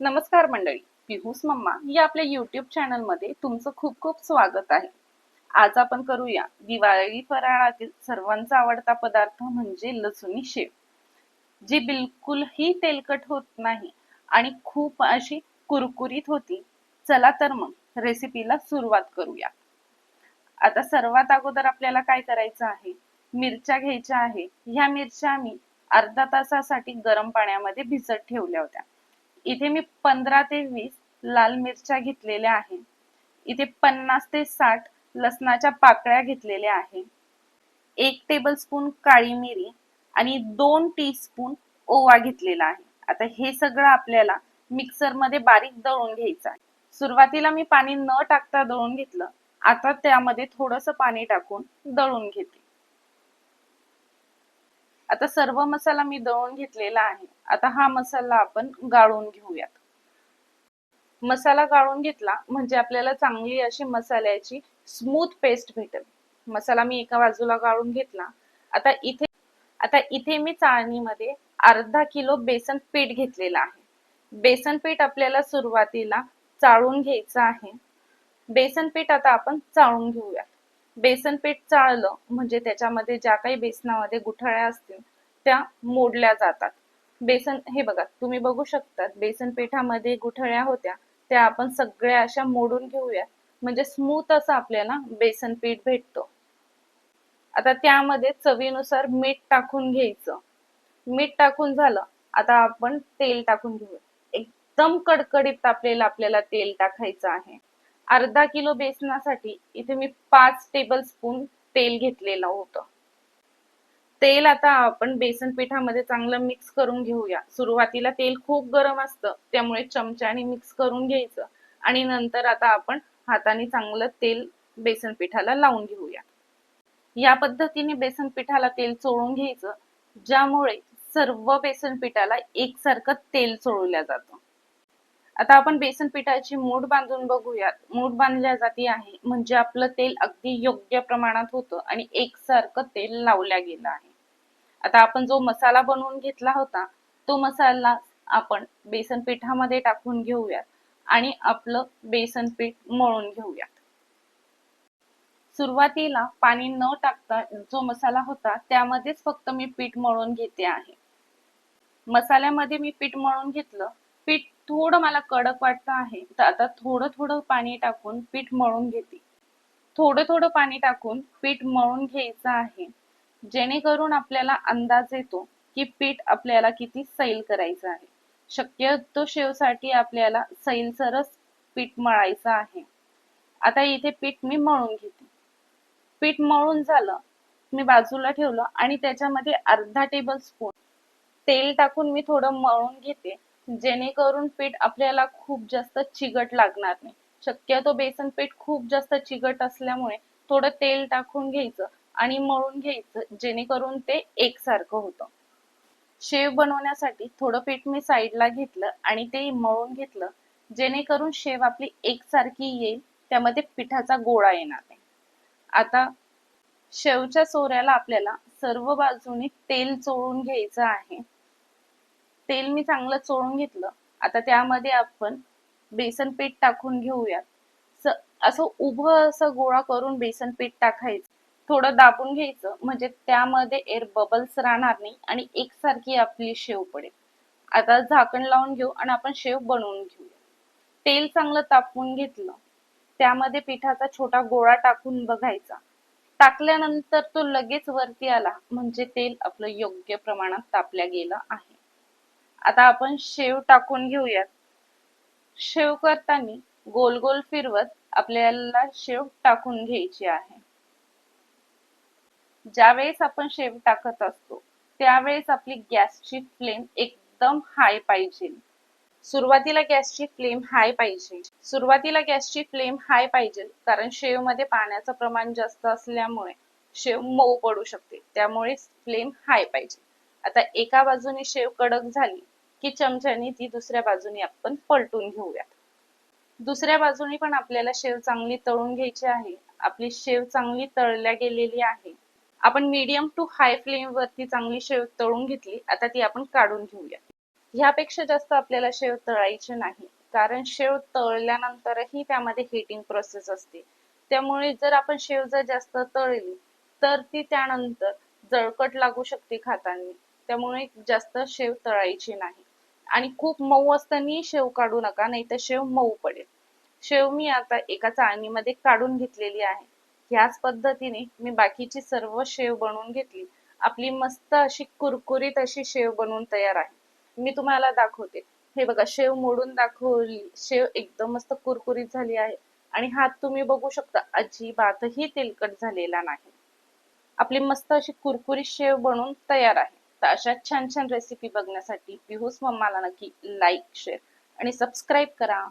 नमस्कार मंडळी पिहूस मम्मा या आपल्या युट्यूब चॅनलमध्ये तुमचं खूप खूप स्वागत आहे. आज आपण करूया दिवाळी फराळातील सर्वांचा आवडता पदार्थ म्हणजे लसुणी शेव. जी बिलकुलही तेलकट होत नाही आणि खूप अशी कुरकुरीत होती. चला तर मग रेसिपीला सुरुवात करूया. आता सर्वात अगोदर आपल्याला काय करायचं आहे? मिरच्या घ्यायच्या आहे. ह्या मिरच्या आम्ही अर्धा तासासाठी गरम पाण्यामध्ये भिजत ठेवल्या होत्या. इथे मी पंधरा ते वीस लाल मिरच्या घेतलेल्या आहे इथे पन्नास ते साठ लसणाच्या पाकळ्या घेतलेल्या आहे एक टेबलस्पून काळी मिरी आणि दोन टीस्पून ओवा घेतलेला आहे. आता हे सगळं आपल्याला मिक्सरमध्ये बारीक दळून घ्यायचं आहे. सुरुवातीला मी पाणी न टाकता दळून घेतलं. आता त्यामध्ये थोडस पाणी टाकून दळून घेते. आता सर्व मसाला मी दळून घेतलेला आहे. आता हा मसाला आपण गाळून घेऊयात. मसाला गाळून घेतला म्हणजे आपल्याला चांगली अशी मसाल्याची स्मूथ पेस्ट भेटेल. मसाला मी एका बाजूला गाळून घेतला. आता इथे आता इथे मी चाळणीमध्ये अर्धा किलो बेसन पीठ घेतलेलं आहे. बेसन पीठ आपल्याला सुरुवातीला चाळून घ्यायचं आहे. बेसन पीठ आता आपण चाळून घेऊया बेसन पीठ चाळलं म्हणजे त्याच्यामध्ये ज्या काही बेसनामध्ये गुठळ्या असतील त्या मोडल्या जातात. बेसन हे बघा तुम्ही बघू शकतात बेसन पिठामध्ये गुठळ्या होत्या त्या आपण सगळ्या अशा मोडून घेऊया. म्हणजे स्मूथ असं आपल्याला बेसन पीठ भेटतो. आता त्यामध्ये चवीनुसार मीठ टाकून घ्यायचं. मीठ टाकून झालं आता आपण तेल टाकून घेऊया. एकदम कडकडीत तापलेलं आपल्याला तेल टाकायचं आहे. अर्धा किलो बेसनासाठी इथे मी पाच टेबल स्पून तेल घेतलेलं होतं. तेल आता आपण बेसन पिठामध्ये चांगलं मिक्स करून घेऊया. सुरुवातीला तेल खूप गरम असतं त्यामुळे चमच्याने मिक्स करून घ्यायचं आणि नंतर आता आपण हाताने चांगलं तेल बेसन पिठाला लावून घेऊया. या पद्धतीने बेसन पिठाला तेल चोळून घ्यायचं ज्यामुळे सर्व बेसन पिठाला एकसारखं तेल चोळल्या जातं. आता आपण बेसन पिठाची मूठ बांधून बघूयात. मूठ बांधल्या जाती आहे. म्हणजे आपलं तेल अगदी योग्य प्रमाणात होतं आणि एकसारखं तेल लावल्या गेलं आहे. आता आपण जो मसाला बनवून घेतला होता तो मसाला आपण बेसन पिठामध्ये टाकून घेऊयात आणि आपलं बेसन पीठ मळून घेऊयात. सुरुवातीला पाणी न टाकता जो मसाला होता त्यामध्येच फक्त मी पीठ मळून घेते आहे. मसाल्यामध्ये मी पीठ मळून घेतलं पीठ थोडं मला कडक वाटतं आहे. तर आता थोडं थोडं पाणी टाकून पीठ मळून घेते. थोडं थोडं पाणी टाकून पीठ मळून घ्यायचं आहे. जेणेकरून आपल्याला अंदाज येतो की पीठ आपल्याला किती सैल करायचं आहे. शक्यतो शेवसाठी आपल्याला सैलसरच पीठ मळायचं आहे. आता इथे पीठ मी मळून घेते. पीठ मळून झालं मी बाजूला ठेवलं आणि त्याच्यामध्ये अर्धा टेबल स्पून तेल टाकून मी थोडं मळून घेते. जेणेकरून पीठ आपल्याला खूप जास्त चिकट लागणार नाही. शक्यतो बेसन पीठ खूप जास्त चिकट असल्यामुळे थोडं तेल टाकून घ्यायचं आणि मळून घ्यायचं जेणेकरून ते एकसारखं होतं. शेव बनवण्यासाठी थोडं पीठ मी साईडला घेतलं आणि ते मळून घेतलं जेणेकरून शेव आपली एकसारखी येईल त्यामध्ये पिठाचा गोळा येणार नाही. आता शेवच्या सोऱ्याला आपल्याला सर्व बाजूने तेल चोळून घ्यायचं आहे. तेल मी चांगलं चोळून घेतलं. आता त्यामध्ये आपण बेसन पीठ टाकून घेऊयात. असं उभं असं गोळा करून बेसन पीठ टाकायचं. थोडं दाबून घ्यायचं. म्हणजे त्यामध्ये एअर बबल्स राहणार नाही आणि एकसारखी आपली शेव पडेल. आता झाकण लावून घेऊ आणि आपण शेव बनवून घेऊया. तेल चांगलं तापवून घेतलं. त्यामध्ये पिठाचा छोटा गोळा टाकून बघायचा. टाकल्यानंतर तो लगेच वरती आला. म्हणजे तेल आपलं योग्य प्रमाणात तापल्या गेलं आहे. आता आपण शेव टाकून घेऊयात. शेव करताना गोल गोल फिरवत आपल्याला शेव टाकून घ्यायची आहे. ज्यावेळेस आपण शेव टाकत असतो त्यावेळेस आपली गॅसची फ्लेम एकदम हाय पाहिजे. सुरुवातीला गॅसची फ्लेम हाय पाहिजे. सुरुवातीला गॅसची फ्लेम हाय पाहिजे कारण शेवमध्ये पाण्याचं प्रमाण जास्त असल्यामुळे शेव मऊ पडू शकते त्यामुळे फ्लेम हाय पाहिजे. आता एका बाजूने शेव कडक झाली की चमच्याने ती दुसऱ्या बाजूने आपण पलटून घेऊयात. दुसऱ्या बाजूने पण आपल्याला शेव चांगली तळून घ्यायची आहे. आपली शेव चांगली तळल्या गेलेली आहे. आपण मीडियम टू हाय फ्लेम वरती चांगली शेव तळून घेतली आता ती आपण काढून घेऊया ह्यापेक्षा जास्त आपल्याला शेव तळायची नाही. कारण शेव तळल्यानंतरही त्यामध्ये हिटिंग प्रोसेस असते. त्यामुळे जर आपण शेव जर जास्त तळली तर ती त्यानंतर जळकट लागू शकते खाताना. त्यामुळे जास्त शेव तळायची नाही. आणि खूप मऊ असताना शेव काढू नका नाही तर शेव मऊ पडेल. शेव मी आता एका चाळणीमध्ये काढून घेतलेली आहे. ह्याच पद्धतीने मी बाकीची सर्व शेव बनवून घेतली. आपली मस्त अशी कुरकुरीत अशी शेव बनवून तयार आहे. मी तुम्हाला दाखवते. हे बघा शेव मोडून दाखवली. शेव एकदम मस्त कुरकुरीत झाली आहे. आणि हात तुम्ही बघू शकता अजिबातही तेलकट झालेला नाही. आपली मस्त अशी कुरकुरीत शेव बनवून तयार आहे. शकता अशा छान छान रेसिपी बघण्यासाठी पिहूस मम्माला नक्की लाईक शेअर आणि सबस्क्राईब करा.